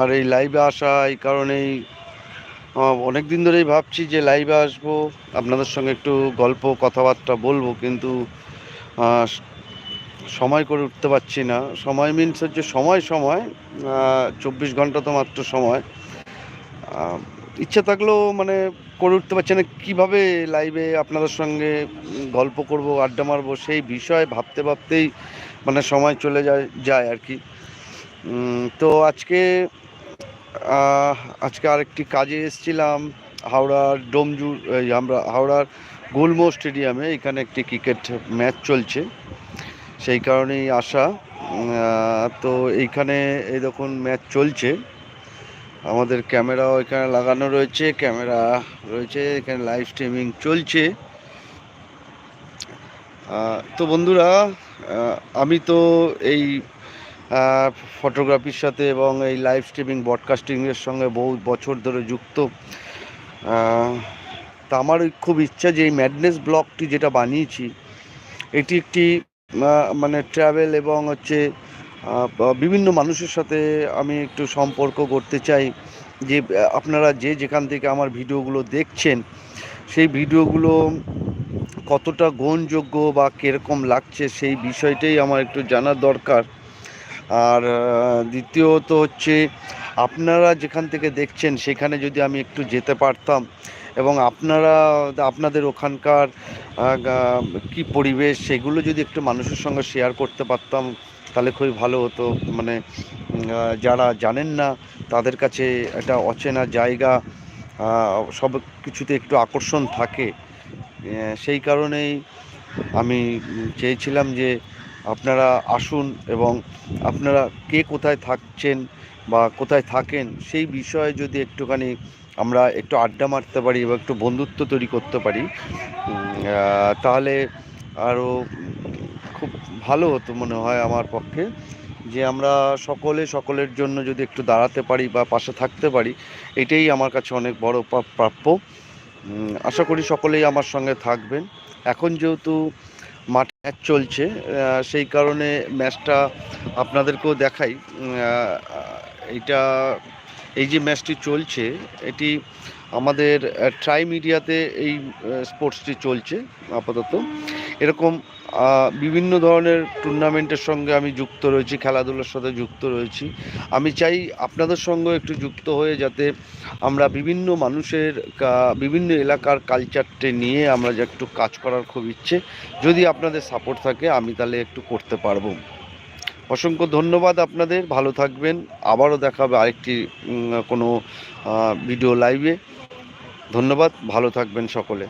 আর এই লাইভে আসা এই কারণেই অনেক দিন ধরেই ভাবছি যে লাইভে আসব। আপনাদের সঙ্গে একটু গল্প, কথাবার্তা বলব, কিন্তু সময় করে উঠতে পারছি না। সময় মিনস হচ্ছে সময় সময় চব্বিশ ঘণ্টা তো মাত্র সময়। ইচ্ছা থাকলেও মানে করে উঠতে পারছি না, কীভাবে লাইভে আপনাদের সঙ্গে গল্প করব, আড্ডা মারবো, সেই বিষয়ে ভাবতে ভাবতেই মানে সময় চলে যায় যায় আর কি। তো আজকে আজকে আরেকটি কাজে এসেছিলাম হাওড়ার ডোমজু, এই আমরা হাওড়ার গুলমো স্টেডিয়ামে, এখানে একটি ক্রিকেট ম্যাচ চলছে। সেই কারণেই আসা তো এইখানে এই দেখুন ম্যাচ চলছে। আমাদের ক্যামেরাও এখানে লাগানো রয়েছে, ক্যামেরা রয়েছে, এখানে লাইভ স্ট্রিমিং চলছে। তো বন্ধুরা আমি তো এই ফটোগ্রাফির সাথে এবং এই লাইভ স্ট্রিমিং ব্রডকাস্টিংয়ের সঙ্গে বহু বছর ধরে যুক্ত। তা আমার খুব ইচ্ছা যে এই ম্যাডনেস ব্লগটি যেটা বানিয়েছি, এটি একটি মানে ট্রাভেল এবং হচ্ছে বিভিন্ন মানুষের সাথে আমি একটু সম্পর্ক করতে চাই। যে আপনারা যে যেখান থেকে আমার ভিডিওগুলো দেখছেন, সেই ভিডিওগুলো কতটা গ্রহণযোগ্য বা কীরকম লাগছে সেই বিষয়টাই আমার একটু জানার দরকার। আর দ্বিতীয়ত হচ্ছে আপনারা যেখান থেকে দেখছেন সেখানে যদি আমি একটু যেতে পারতাম এবং আপনারা, আপনাদের ওখানকার কি পরিবেশ সেগুলো যদি একটু মানুষের সঙ্গে শেয়ার করতে পারতাম, তাহলে খুবই ভালো হতো। মানে যারা জানেন না তাদের কাছে একটা অচেনা জায়গা সব কিছুতে একটু আকর্ষণ থাকে। সেই কারণেই আমি চেয়েছিলাম যে আপনারা আসুন এবং আপনারা কে কোথায় থাকছেন বা কোথায় থাকেন সেই বিষয়ে যদি একটুখানি আমরা একটু আড্ডা মারতে পারি বা একটু বন্ধুত্ব তৈরি করতে পারি তাহলে আরও খুব ভালো হতো মনে হয় আমার পক্ষে যে আমরা সকলে সকলের জন্য যদি একটু দাঁড়াতে পারি বা পাশে থাকতে পারি, এটাই আমার কাছে অনেক বড় প্রাপ্য। আশা করি সকলেই আমার সঙ্গে থাকবেন। এখন যেহেতু মাঠে ম্যাচ চলছে। সেই কারণে ম্যাচটা আপনাদেরকেও দেখাই। এটা এই যে ম্যাচটি চলছে, এটি আমাদের ট্রাই মিডিয়াতে এই স্পোর্টসটি চলছে, আপাতত। এরকম বিভিন্ন ধরনের টুর্নামেন্টের সঙ্গে আমি যুক্ত রয়েছি, খেলাধুলার সাথে যুক্ত রয়েছি। আমি চাই আপনাদের সঙ্গে একটু যুক্ত হয়ে যাতে আমরা বিভিন্ন মানুষের বিভিন্ন এলাকার কালচারটি নিয়ে আমরা যে একটু কাজ করার খুব ইচ্ছে, যদি আপনাদের সাপোর্ট থাকে, আমি তাহলে একটু করতে পারব। অসংখ্য ধন্যবাদ আপনাদের, ভালো থাকবেন। আবারও দেখা হবে আরেকটি কোনো ভিডিও লাইভে ধন্যবাদ, ভালো থাকবেন সকলে।